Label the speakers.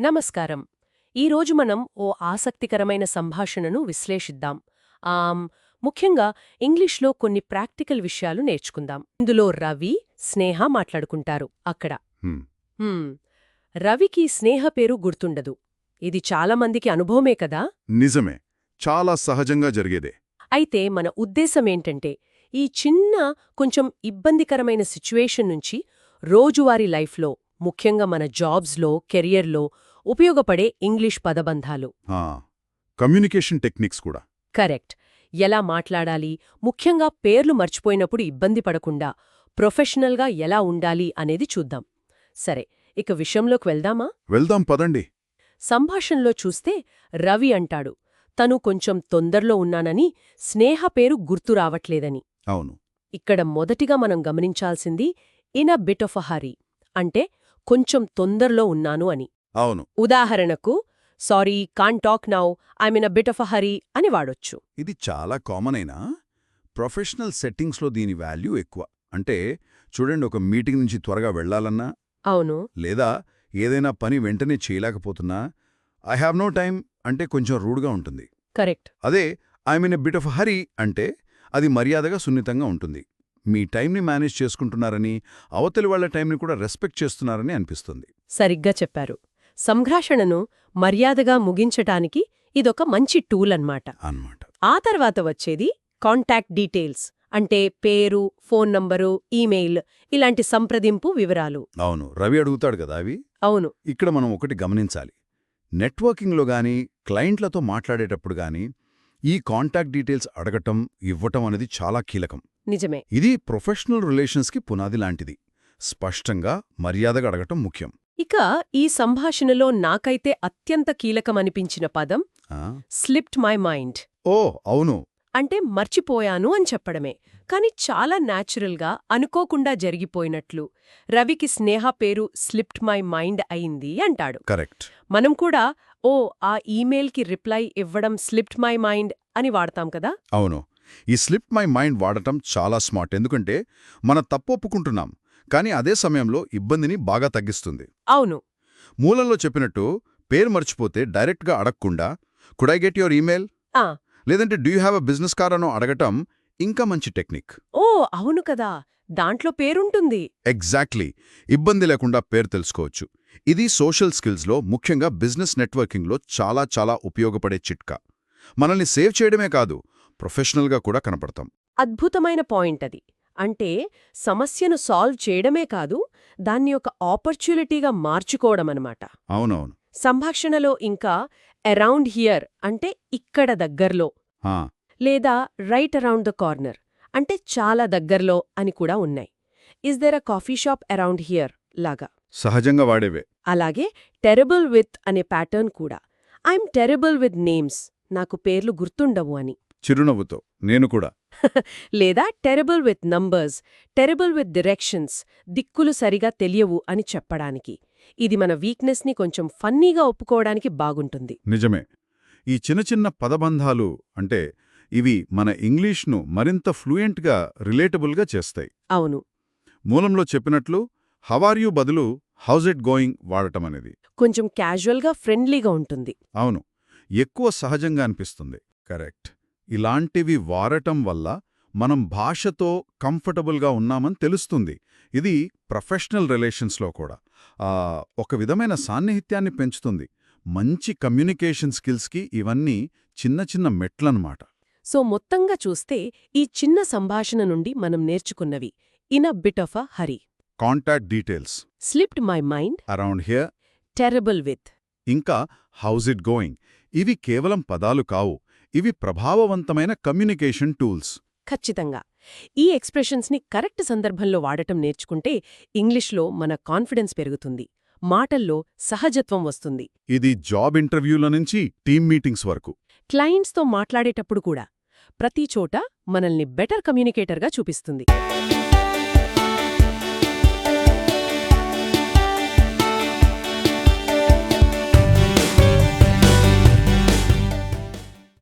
Speaker 1: నమస్కారం. ఈరోజు మనం ఓ ఆసక్తికరమైన సంభాషణను విశ్లేషిద్దాం. ఆమ్ ముఖ్యంగా ఇంగ్లీష్లో కొన్ని ప్రాక్టికల్ విషయాలు నేర్చుకుందాం. ఇందులో రవి స్నేహ మాట్లాడుకుంటారు అక్కడ.
Speaker 2: హ్మ్.
Speaker 1: రవికి స్నేహ పేరు గుర్తుండదు. ఇది చాలామందికి అనుభవమే కదా?
Speaker 2: నిజమే. చాలా సహజంగా జరిగేదే.
Speaker 1: అయితే మన ఉద్దేశమేంటంటే ఈ చిన్న కొంచెం ఇబ్బందికరమైన సిచ్యువేషన్ నుంచి రోజువారీ లైఫ్లో ముఖ్యంగా మన జాబ్స్లో కెరియర్లో ఉపయోగపడే ఇంగ్లీష్ పదబంధాలు.
Speaker 2: కమ్యూనికేషన్ టెక్నిక్స్ కూడా.
Speaker 1: కరెక్ట్. ఎలా మాట్లాడాలి ముఖ్యంగా పేర్లు మర్చిపోయినప్పుడు ఇబ్బంది పడకుండా ప్రొఫెషనల్గా ఎలా ఉండాలి అనేది చూద్దాం. సరే ఇక విషయంలోకి వెళ్దామా?
Speaker 2: వెళ్దాం పదండి.
Speaker 1: సంభాషణలో చూస్తే రవి అంటాడు తను కొంచెం తొందరలో ఉన్నానని స్నేహ పేరు గుర్తు రావట్లేదని.
Speaker 2: అవును.
Speaker 1: ఇక్కడ మొదటిగా మనం గమనించాల్సింది in a bit of a hurry అంటే కొంచెం తొందరలో ఉన్నాను అని.
Speaker 2: అవును.
Speaker 1: ఉదాహరణకు sorry can't talk now I'm in a bit of a hurry అని వాడొచ్చు.
Speaker 2: ఇది చాలా కామన్ అయినా ప్రొఫెషనల్ సెట్టింగ్స్లో దీని వాల్యూ ఎక్కువ. అంటే చూడండి ఒక మీటింగ్ నుంచి త్వరగా వెళ్ళాలన్నా
Speaker 1: అవును.
Speaker 2: లేదా ఏదైనా పని వెంటనే చేయలేకపోతున్నా ఐ హ్యావ్ నో టైం అంటే కొంచెం రూడ్గా ఉంటుంది.
Speaker 1: కరెక్ట్.
Speaker 2: అదే I mean a bit of hurry అంటే అది మర్యాదగా సున్నితంగా ఉంటుంది. మీ టైంని మేనేజ్ చేసుకుంటున్నారని అవతలి వాళ్ళ టైంని కూడా రెస్పెక్ట్ చేస్తున్నారని అనిపిస్తుంది.
Speaker 1: సరిగ్గా చెప్పారు. సంభాషణను మర్యాదగా ముగించటానికి ఇదొక మంచి టూల్ అన్నమాట.
Speaker 2: అన్నమాట.
Speaker 1: ఆ తర్వాత వచ్చేది కాంటాక్ట్ డీటెయిల్స్ అంటే పేరు ఫోన్ నంబరు ఈమెయిల్ ఇలాంటి సంప్రదింపు వివరాలు.
Speaker 2: అవును రవి అడుగుతాడు కదా అవి?
Speaker 1: అవును.
Speaker 2: ఇక్కడ మనం ఒకటి గమనించాలి. నెట్వర్కింగ్లో గానీ క్లయింట్లతో మాట్లాడేటప్పుడు గానీ ఈ కాంటాక్ట్ డీటెయిల్స్ అడగటం ఇవ్వటం అనేది చాలా కీలకం.
Speaker 1: నిజమే.
Speaker 2: ఇది ప్రొఫెషనల్ రిలేషన్స్కి పునాది లాంటిది. స్పష్టంగా మర్యాదగా అడగటం ముఖ్యం.
Speaker 1: ఇక ఈ సంభాషణలో నాకైతే అత్యంత కీలకమనిపించిన పదం
Speaker 2: ఆ?
Speaker 1: స్లిప్ట్ మై మైండ్
Speaker 2: ఓ అవును.
Speaker 1: అంటే మర్చిపోయాను అని చెప్పడమే. కాని చాలా న్యాచురల్గా అనుకోకుండా జరిగిపోయినట్లు. రవికి స్నేహ పేరు స్లిప్ట్ మై మైండ్ అయింది అంటాడు.
Speaker 2: కరెక్ట్.
Speaker 1: మనం కూడా ఓ ఆ ఈమెయిల్కి రిప్లై ఇవ్వడం స్లిప్ట్ మై మైండ్ అని వాడతాం కదా?
Speaker 2: అవును. ఈ స్లిప్ మై మైండ్ వాడటం చాలా స్మార్ట్. ఎందుకంటే మన తప్పు ఒప్పుకుంటున్నాం కానీ అదే సమయంలో ఇబ్బందిని బాగా తగ్గిస్తుంది.
Speaker 1: అవును.
Speaker 2: మూలంలో చెప్పినట్టు పేరు మర్చిపోతే డైరెక్ట్గా అడగకుండా could I get your email లేదంటే do have a business card అనో అడగటం ఇంకా మంచి టెక్నిక్.
Speaker 1: ఓ అవును కదా! దాంట్లో పేరుంటుంది.
Speaker 2: ఎగ్జాక్ట్లీ. ఇబ్బంది లేకుండా పేరు తెలుసుకోవచ్చు. ఇది సోషల్ స్కిల్స్లో ముఖ్యంగా బిజినెస్ నెట్వర్కింగ్లో చాలా చాలా ఉపయోగపడే చిట్కా. మనల్ని సేవ్ చేయడమే కాదు ప్రొఫెషనల్గా కూడా కనపడతాం.
Speaker 1: అద్భుతమైన పాయింట్ అది అంటే సమస్యను సాల్వ్ చేయడమే కాదు దాన్ని ఒక ఆపర్చునిటీగా మార్చుకోవడమనమాట
Speaker 2: అవునవును.
Speaker 1: సంభాషణలో ఇంకా అరౌండ్ హియర్ అంటే ఇక్కడ దగ్గర్లో లేదా రైట్ అరౌండ్ ద కార్నర్ అంటే చాలా దగ్గర్లో అని కూడా ఉన్నాయి. Is there a coffee shop around here లాగా.
Speaker 2: సహజంగా వాడేవే.
Speaker 1: అలాగే టెరబుల్ విత్ అనే ప్యాటర్న్ కూడా. I'm terrible with names. నాకు పేర్లు గుర్తుండవు అని.
Speaker 2: చిరునవ్వుతో. నేను కూడా.
Speaker 1: లేదా terrible with numbers terrible with directions దిక్కులు సరిగా తెలియవు అని చెప్పడానికి. ఇది మన వీక్నెస్ని కొంచెం ఫన్నీగా ఒప్పుకోవడానికి బాగుంటుంది.
Speaker 2: నిజమే. ఈ చిన్న చిన్న పదబంధాలు అంటే ఇవి మన ఇంగ్లీష్ను మరింత ఫ్లూయెంట్గా రిలేటబుల్గా చేస్తాయి.
Speaker 1: అవును.
Speaker 2: మూలంలో చెప్పినట్లు హవార్యూ బదులు హౌజ్ ఇట్ గోయింగ్ వాడటం అనేది.
Speaker 1: కొంచెం క్యాజువల్గా ఫ్రెండ్లీగా ఉంటుంది.
Speaker 2: అవును. ఎక్కువ సహజంగా అనిపిస్తుంది. కరెక్ట్. ఇలాంటివి వాడటం వల్ల మనం భాషతో కంఫర్టబుల్గా ఉన్నామని తెలుస్తుంది. ఇది ప్రొఫెషనల్ రిలేషన్స్లో కూడా. ఒక విధమైన సాన్నిహిత్యాన్ని పెంచుతుంది. మంచి కమ్యూనికేషన్ స్కిల్స్కి ఇవన్నీ చిన్న చిన్న మెట్లన్నమాట.
Speaker 1: సో మొత్తంగా చూస్తే ఈ చిన్న సంభాషణ నుండి మనం నేర్చుకున్నవి. In a bit of a hurry.
Speaker 2: Contact details.
Speaker 1: Slipped my mind.
Speaker 2: Around here.
Speaker 1: Terrible with.
Speaker 2: ఇంకా హౌజ్ ఇట్ గోయింగ్. ఇవి కేవలం పదాలు కావు. ఇవి ప్రభావవంతమైన కమ్యూనికేషన్ టూల్స్.
Speaker 1: ఖచ్చితంగా. ఈ ఎక్స్ప్రెషన్స్ని కరెక్ట్ సందర్భంలో వాడటం నేర్చుకుంటే ఇంగ్లీష్లో మన కాన్ఫిడెన్స్ పెరుగుతుంది. మాటల్లో సహజత్వం వస్తుంది.
Speaker 2: ఇది జాబ్ ఇంటర్వ్యూల నుంచి టీమ్ మీటింగ్స్ వరకు.
Speaker 1: క్లయింట్స్తో మాట్లాడేటప్పుడు కూడా ప్రతి చోట మనల్ని బెటర్ కమ్యూనికేటర్గా చూపిస్తుంది.